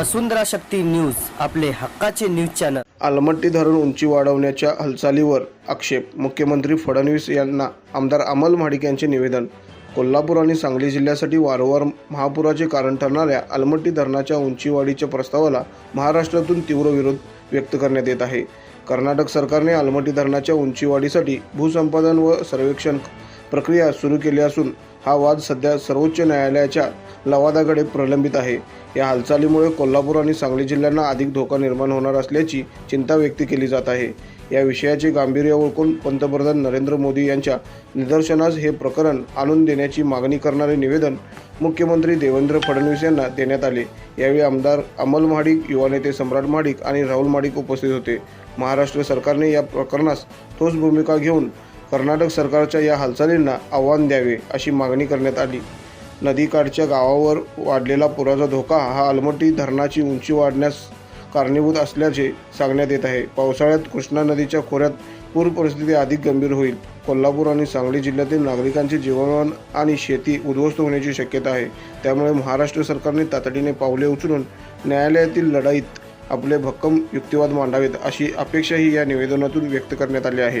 वसुंधरा शक्ती news आपले हक्काचे news channel. Almatti धरण उंची वाढवण्याच्या हालचालीवर आक्षेप मुख्यमंत्री फडणवीस यांना आमदार अमल महाडिक यांचे निवेदन. कोल्हापूर आणि सांगली जिल्ह्यासाठी वारंवार महापुराचे कारण ठरणाऱ्या अलमट्टी धरणाच्या उंचीवाढीच्या प्रस्तावाला महाराष्ट्रातून तीव्र विरोध व्यक्त करण्यात येत आहे. कर्नाटक सरकारने अलमट्टी धरणाच्या उंचीवाढीसाठी भूसंपादन व सर्वेक्षण प्रक्रिया सुरू केली असून हा वाद सध्या सर्वोच्च न्यायालयाच्या लवादाकडे प्रलंबित आहे. या हालचालीमुळे कोल्हापूर आणि सांगली जिल्ह्यांना अधिक धोका निर्माण होणार असल्याची चिंता व्यक्त केली जात आहे. या विषयाचे गांभीर्य ओळखून पंतप्रधान नरेंद्र मोदी यांच्या निदर्शनास हे प्रकरण आणून देण्याची मागणी करणारे निवेदन मुख्यमंत्री देवेंद्र फडणवीस यांना देण्यात आले. यावेळी आमदार अमल महाडिक युवा नेते सम्राट महाडिक आणि राहुल महाडिक उपस्थित होते. महाराष्ट्र सरकारने या प्रकरणास ठोस भूमिका घेऊन कर्नाटक सरकारच्या या हालचालींना आव्हान द्यावे अशी मागणी करण्यात आली. नदीकाठच्या गावावर वाढलेला पुराचा धोका हा अलमट्टी धरणाची उंची वाढण्यास कारणीभूत असल्याचे सांगण्यात येत आहे. पावसाळ्यात कृष्णा नदीच्या खोऱ्यात पूर परिस्थिती अधिक गंभीर होईल. कोल्हापूर आणि सांगली जिल्ह्यातील नागरिकांचे जीवनमान आणि शेती उद्ध्वस्त होण्याची शक्यता आहे. त्यामुळे महाराष्ट्र सरकारने तातडीने पावले उचलून न्यायालयातील लढाईत आपले भक्कम युक्तिवाद मांडावेत अशी अपेक्षाही या निवेदनातून व्यक्त करण्यात आली आहे.